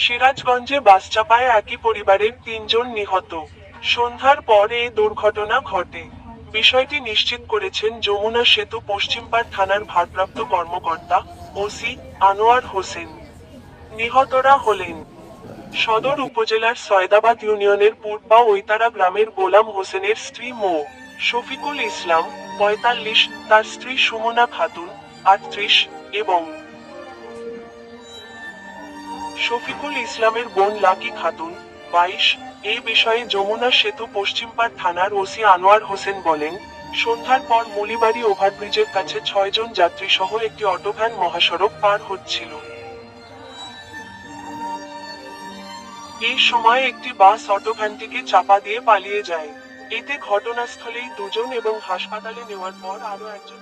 সিরাজগঞ্জে বাস চাপায় একই পরিবারের তিনজন নিহত। সন্ধ্যার পর এই দুর্ঘটনা ঘটে। বিষয়টি নিশ্চিত করেছেন যমুনা সেতু পশ্চিমপাড় থানার ভারপ্রাপ্ত কর্মকর্তা ওসি আনোয়ার হোসেন। নিহতরা হলেন সদর উপজেলার সয়দাবাদ ইউনিয়নের পূর্বা ঐতারা গ্রামের গোলাম হোসেনের স্ত্রী মো। শফিকুল ইসলাম, পঁয়তাল্লিশ, তার স্ত্রী সুমনা খাতুন, আটত্রিশ এবং শফিকুল ইসলামের বোন লাকি খাতুন, বাইশ এই বিষয়ে যমুনা সেতু পশ্চিমপাড় থানার ওসি আনোয়ার হোসেন বলেন, সন্ধ্যার পর মুলিবাড়ি ওভারব্রিজের কাছে ছয়জন যাত্রী সহ একটি অটোভ্যান মহাসড়ক পার হচ্ছিল। এই সময় একটি বাস অটোভ্যানটিকে চাপা দিয়ে পালিয়ে যায়। এতে ঘটনাস্থলেই দুজন এবং হাসপাতালে নেওয়ার পর আরও একজন